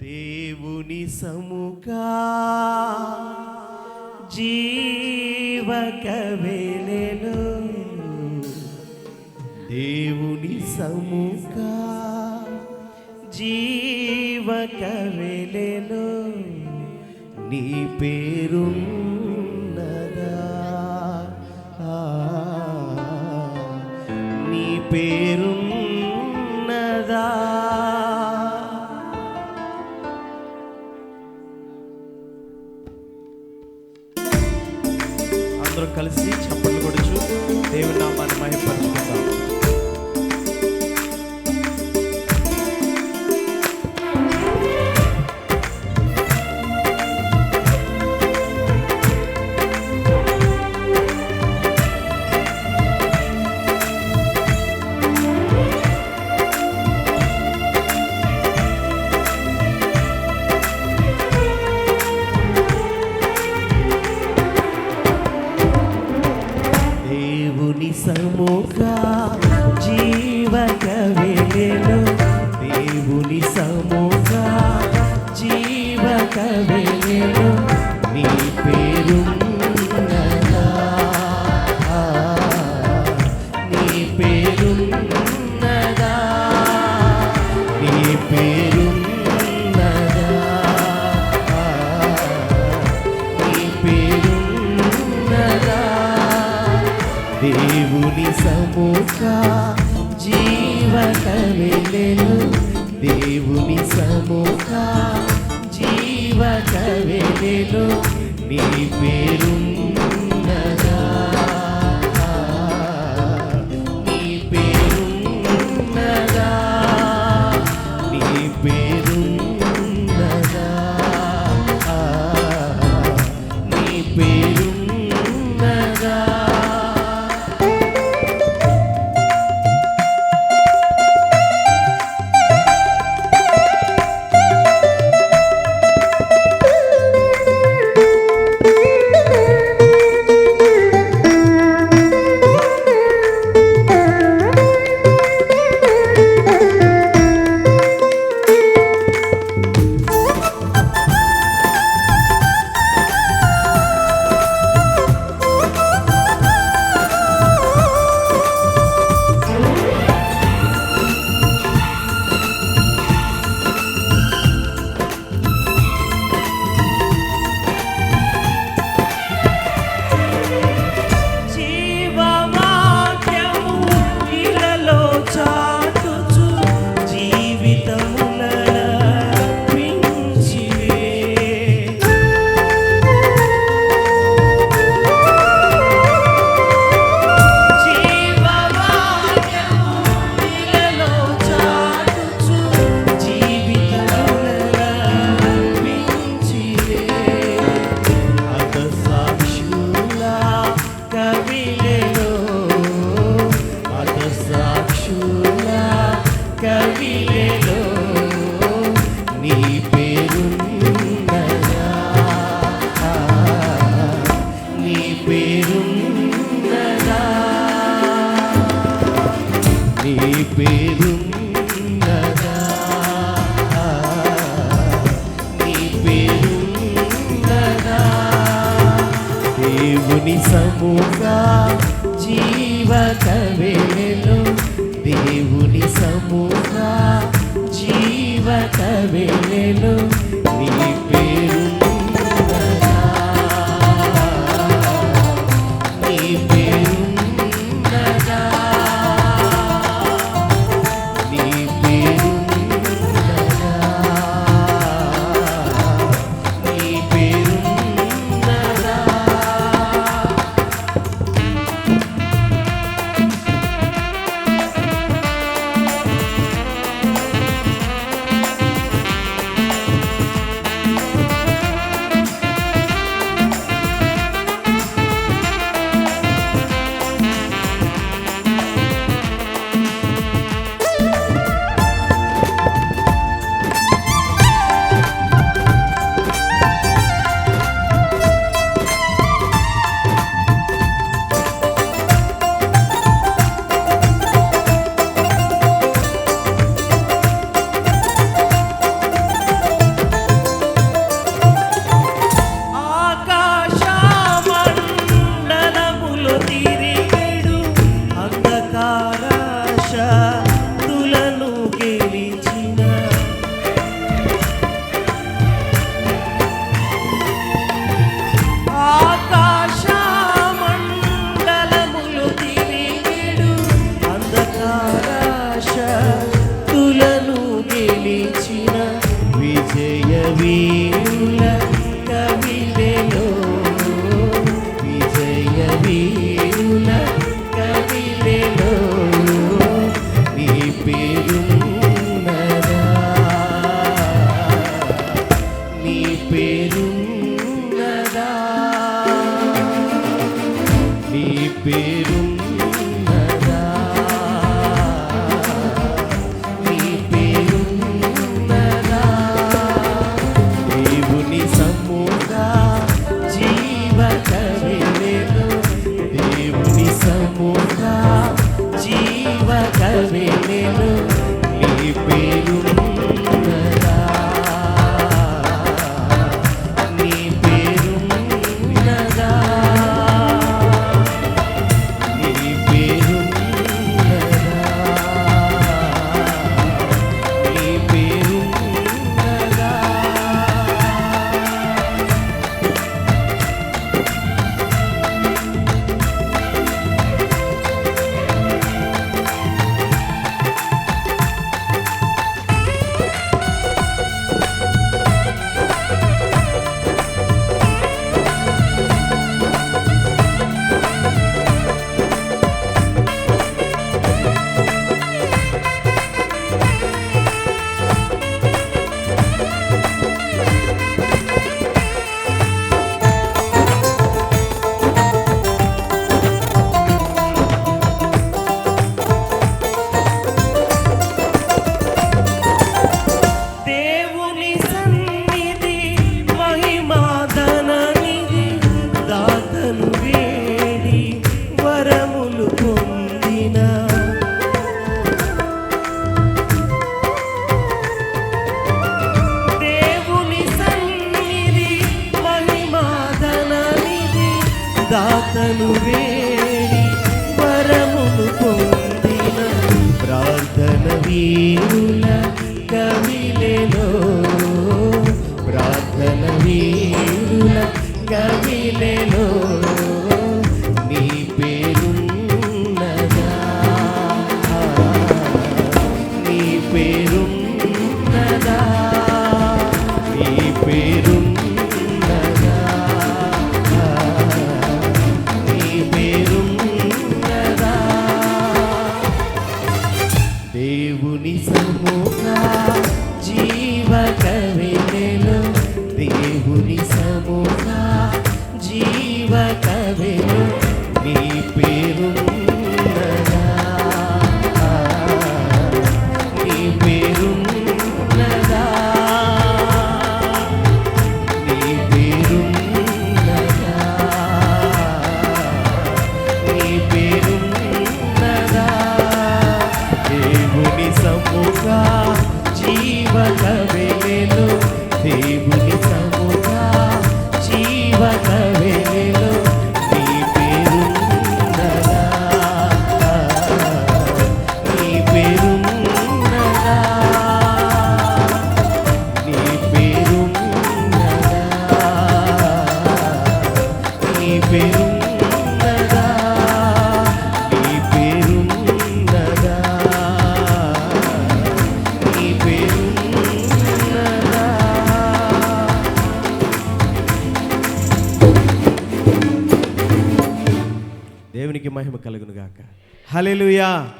దేవుని సముఖా జీవక వేలెలో దేవుని సముఖా జీవక వేలెలో నీ పేరున్నదా? ఆ, నీ పేరు అందరూ కలిసి చప్పట్లు కొడుచు దేవుని నామాన్ని మహిమపరచుకుంటాం దేవుని సముఖ జీవక వెలెలు దేవుని సముఖ జీవక వెలెలు నీ పేరున్నదా దేవుని సముగా జీవక వేళలో దేవుని సముగా జీవక వేళలో నీ పేరు feet. వీరుల కవిలలో ప్రార్థన వీరుల కవిలలో నీ పేరున్నదా? నీ పేరున్నదా? నీ పేరు దేవునికి మహిమ కలుగునుగాక. హలెలుయా